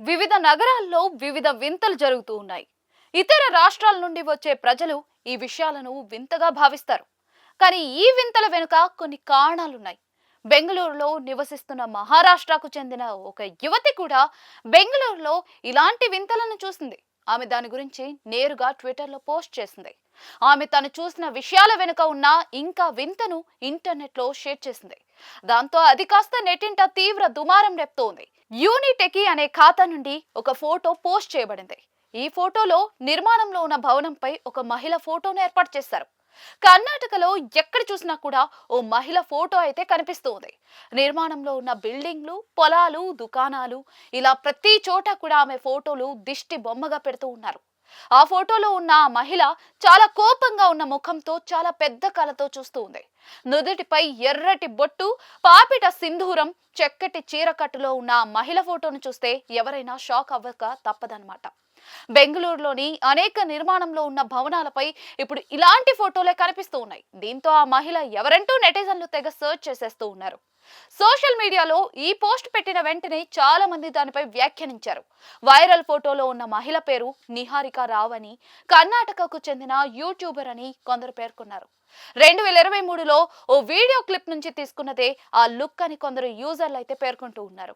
వివిధ నగరాల్లో వివిధ వింతలు జరుగుతూ ఉన్నాయి. ఇతర రాష్ట్రాల నుండి వచ్చే ప్రజలు ఈ విషయాలను వింతగా భావిస్తారు. కానీ ఈ వింతల వెనుక కొన్ని కారణాలున్నాయి. బెంగళూరులో నివసిస్తున్న మహారాష్ట్రకు చెందిన ఒక యువతి కూడా బెంగళూరులో ఇలాంటి వింతలను చూసింది. ఆమె దాని గురించి నేరుగా ట్విట్టర్లో పోస్ట్ చేసింది. ఆమె తను చూసిన విషయాల వెనుక ఉన్న ఇంకా వింతను ఇంటర్నెట్లో షేర్ చేసింది. దాంతో అది కాస్త నెట్టింట తీవ్ర దుమారం రేపుతోంది. యూనిటెకి అనే ఖాతా నుండి ఒక ఫోటో పోస్ట్ చేయబడింది. ఈ ఫోటోలో నిర్మాణంలో ఉన్న భవనంపై ఒక మహిళ ఫోటోను ఏర్పాటు చేశారు. కర్ణాటకలో ఎక్కడ చూసినా కూడా ఓ మహిళ ఫోటో అయితే కనిపిస్తుంది. నిర్మాణంలో ఉన్న బిల్డింగ్లు పొలాలు దుకాణాలు ఇలా ప్రతి చోట కూడా ఆమె ఫోటోలు దిష్టి బొమ్మగా పెడుతూ ఉన్నారు. ఆ ఫోటోలో ఉన్న ఆ మహిళ చాలా కోపంగా ఉన్న ముఖంతో చాలా పెద్ద కళతో చూస్తూ ఉంది నుదుటిపై ఎర్రటి బొట్టు పాపిట సింధూరం చెక్కటి చీరకట్టులో ఉన్న ఆ మహిళ ఫోటోను చూస్తే ఎవరైనా షాక్ అవ్వక తప్పదన్నమాట. బెంగళూరులోని అనేక నిర్మాణంలో ఉన్న భవనాలపై ఇప్పుడు ఇలాంటి ఫోటోలే కనిపిస్తూ ఉన్నాయి. దీంతో ఆ మహిళ ఎవరంటూ నెటిజన్లు తెగ సర్చ్ చేసేస్తూ ఉన్నారు. సోషల్ మీడియాలో ఈ పోస్ట్ పెట్టిన వెంటనే చాలా మంది దానిపై వ్యాఖ్యానించారు. వైరల్ ఫోటోలో ఉన్న మహిళ పేరు నిహారిక రావ్ అని కర్ణాటకకు చెందిన యూట్యూబర్ అని కొందరు పేర్కొన్నారు. రెండు వేల ఇరవై మూడులో ఓ వీడియో క్లిప్ నుంచి తీసుకున్నదే ఆ లుక్ అని కొందరు యూజర్లు అయితే పేర్కొంటూ ఉన్నారు.